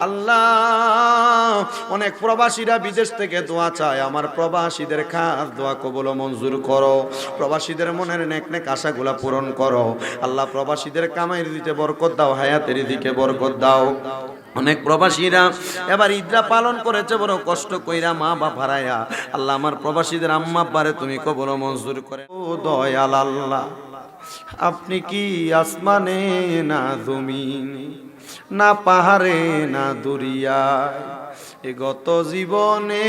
আল্লাহ। অনেক প্রবাসীরা বিদেশ থেকে দোয়া চায়। আমার প্রবাসীদের খাস দোয়া কবল মঞ্জুর করো। প্রবাসীদের মনের নেক নেক আশাগুলা পূরণ করো। আল্লাহ প্রবাসীদের কামাইয়ের দিতে বরকত দাও, হায়াতের দিকে বরকত দাও। অনেক প্রবাসীরা এবার ঈদরা পালন করেছে বড় কষ্ট কইরা মা বা হারায়া। আল্লাহ আমার প্রবাসীদের আম্মা পারে তুমি কবর মঞ্জুর করে। ও দয়াল আল্লাহ। আপনি কি আসমানে না জমিনে, না পাহাড়ে, না দরিয়ায়? এ গত জীবনে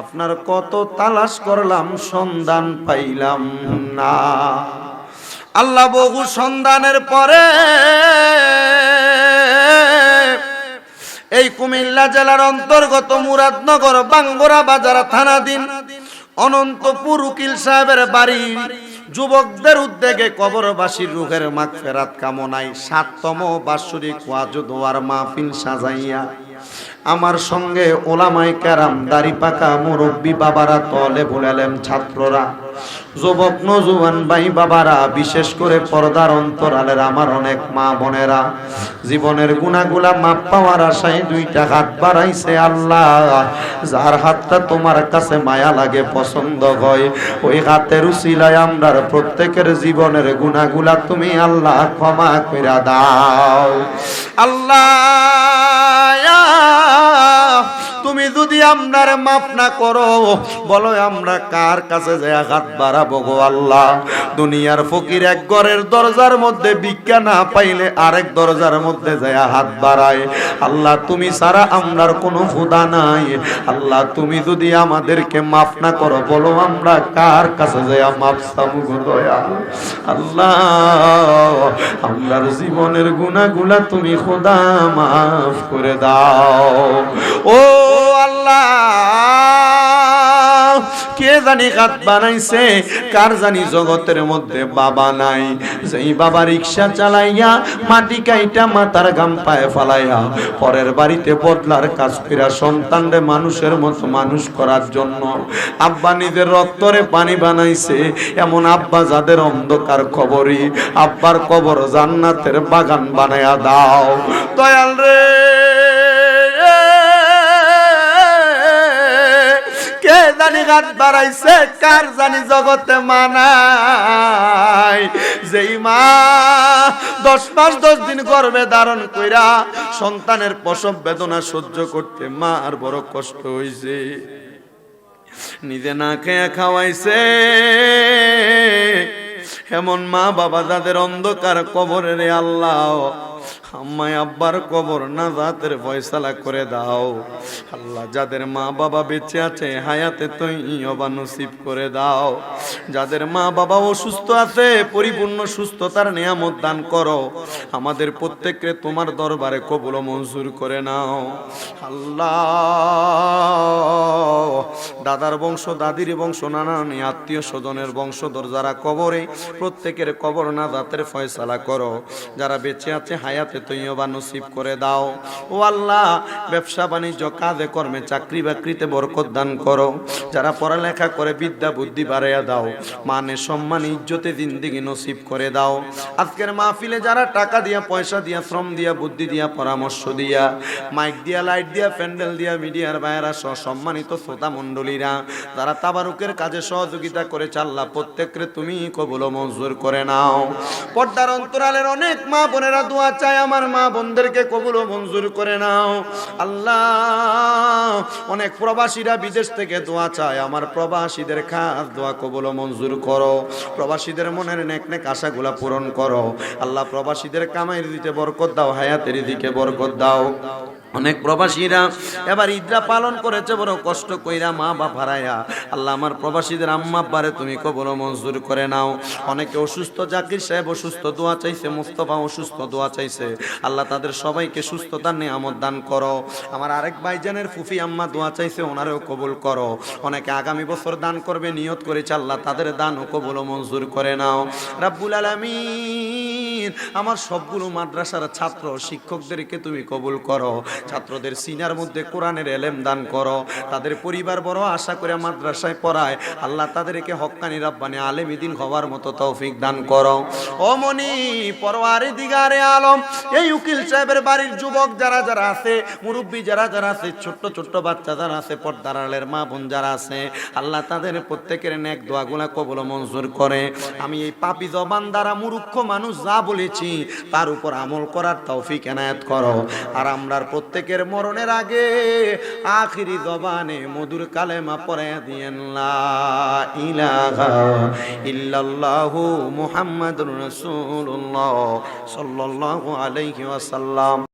আপনার কত তালাশ করলাম, সন্ধান পাইলাম না। আল্লাহ বহু সন্ধানের পরে এই কুমিল্লা জেলার অন্তর্গত মুরাদনগর, বাঙ্গরা বাজার থানাধীন অনন্তপুর উকিল সাহেবের বাড়ি যুবকদের উদ্যোগে কবরবাসীর রোগের মাগ ফেরাত কামনায় সাততম বাৎসরিক ওয়াজ দোয়ার মাহফিল সাজাইয়া আমার সঙ্গে ওলামাই ক্যারাম দাড়ি পাকা মুরব্বী বাবারা, তলে বলেলেন ছাত্ররা যুবক নজুয়ান ভাই বাবারা, বিশেষ করে পর্দার অন্তরালের আমার অনেক মা বোনেরা, জীবনের গুণাগুলা মাপ পাওয়ার আশায় দুইটা হাত বাড়াইছে আল্লাহ। যার হাতটা তোমার কাছে মায়া লাগে, পছন্দ হয়, ওই হাতের উসিলায় আমরার প্রত্যেকের জীবনের গুণাগুলা তুমি আল্লাহ ক্ষমা করে দাও। আল্লাহ তুমি যদি আমরার মাফ না করো, বলো আমরা কার কাছে যে হাত বাড়াবো গো আল্লাহ? দুনিয়ার ফকির এক ঘরের দরজার মধ্যে ভিক্ষা না পাইলে আরেক দরজার মধ্যে যায় হাত বাড়ায়। আল্লাহ, তুমি ছাড়া আমরার কোনো ফুদা নাই। আল্লাহ, তুমি যদি আমাদেরকে মাফ না করো, বলো আমরা কার কাছে যায় মাফ গো দয়া আল্লাহ, আমরার জীবনের গুণাগুলা তুমি খোদা মাফ করে দাও। ও আল্লাহ। কে জানি হাত বানাইছে? কার জানি জগতের মধ্যে বাবা নাই? যেই বাবা রিক্সা চালাইয়া মাটি কাইটা মাথার গাম পায়ে ফালাইয়া পরের বাড়িতে বদলার কাজ ফিরা সন্তানরে মানুষের মতো মানুষ করার জন্য আব্বা নিজের রক্তরে পানি বানাইছে। এমন আব্বা যাদের অন্ধকার খবরই আব্বার কবর জান্নাতের বাগান বানায়া দাও। দয়াল রে। জানি বাড়াইছে, কার জানি জগতে মানাই? যেই মা দশ মাস, দশ দিন গর্ভে ধারণ কইরা সন্তানের প্রসব বেদনা সহ্য করতে মা আর বড় কষ্ট হইছে। নিজে না খেয়ে খাওয়াইছে। এমন মা বাবা যাদের অন্ধকার কবরে রে আল্লাহ আম্মাই, আব্বার কবর না জাতের ফয়সালা করে দাও। আল্লাহ যাদের মা বাবা বেঁচে আছে, হায়াতে তুই অবা নসিব করে দাও। যাদের মা বাবা অসুস্থ আছে, পরিপূর্ণ সুস্থতার নিয়ামত দান করো। আমাদের প্রত্যেককে তোমার দরবারে কবুল মঞ্জুর করে নাও। আল্লাহ, দাদার বংশ, দাদির বংশ, নানান আত্মীয় স্বজনের বংশধর যারা কবরে, প্রত্যেকের কবর না জাতের ফয়সালা করো। যারা বেঁচে আছে, হায়াতে তৈবা নসিব করে দাও। ও আল্লাহ, ব্যবসা বাণিজ্য, কাজে কর্মে চাকরি বাকরিতে বরকত দান করো। যারা পড়ালেখা করে বিদ্যা, বুদ্ধি বাড়াইয়া দাও। মানে সম্মান, ইজ্জতে জিন্দিগি নসিব করে দাও। আজকের মাহফিলে যারা টাকা দিয়া, পয়সা দিয়া, শ্রম দিয়া, বুদ্ধি দিয়া, পরামর্শ দিয়া, মাইক দিয়া, লাইট দিয়া, প্যান্ডেল দিয়া, মিডিয়ার বাইরা সম্মানিত শ্রোতা মণ্ডলীরা, যারা তাবারুকের কাজে সহযোগিতা করে চাল্লা প্রত্যেকরে তুমি কবুল মঞ্জুর করে নাও। পর্দার অন্তরালের অনেক মা বোনেরা দোয়া চায় আমার মা বোনদেরকে কবুল ও মঞ্জুর করে নাও। আল্লাহ, অনেক প্রবাসীরা বিদেশ থেকে দোয়া চায়। আমার প্রবাসীদের খাস দোয়া কবুল ও মঞ্জুর করো। প্রবাসীদের মনের নেক নেক আশাগুলা পূরণ করো। আল্লাহ, প্রবাসীদের কামাইয়ের দিতে বরকত দাও, হায়াতের দিকে বরকত দাও। অনেক প্রবাসীরা এবার ঈদরা পালন করেছে, বড় কষ্ট কইরা মা বাপ হারায়া আল্লাহ আমার প্রবাসীদের আম্মা পারে তুমি কবর মঞ্জুর করে নাও। অনেকে অসুস্থ, জাকির সাহেব অসুস্থ, দোয়া চাইছে, মুস্তফা অসুস্থ, দোয়া চাইছে। আল্লাহ তাদের সবাইকে সুস্থতার নিয়ামত দান করো। আমার আরেক ভাইজানের ফুফি আম্মা দোয়া চাইছে, ওনারেও কবুল করো। অনেকে আগামী বছর দান করবে, নিয়ত করেছে, আল্লাহ তাদের দান ও কবুল মঞ্জুর করে নাও। রাব্বুল আলামিন আলামিন আমার সবগুলো মাদ্রাসার ছাত্র, শিক্ষকদেরকে তুমি কবুল করো। ছাত্রদের সিনার মধ্যে কোরআনের এলেম দান করো। তাদের পরিবার বড় আশা করে মাদ্রাসায় পড়ায়। আল্লাহ তাদেরকে হক্কানি রাব্বানি আলেমিদিন হওয়ার মতো তৌফিক দান করো। ও মনি দিগারে আলম, এই উকিল সাহেবের বাড়ির যুবক যারা যারা আছে, মুরব্বী যারা যারা আছে, ছোট্ট ছোট্ট বাচ্চা যারা আছে পর্দার আলের মা বোন যারা আছে, আল্লাহ তাদের প্রত্যেকের নেক দোয়াগুলা কবল মঞ্জুর করে। আমি এই পাপি জবান দ্বারা মুরুক্ষ মানুষ যা বলেছি, তার উপর আমল করার তৌফিক এনায়েত করো। আর আমরার প্রত্যেকের মরণের আগে আখিরি জবানে মধুর কালেমা পরে দিয়েন ইল্লাল্লাহু মুহাম্মাদুর রাসূলুল্লাহ সাল্লাল্লাহু আলাইহি ওয়াসাল্লাম।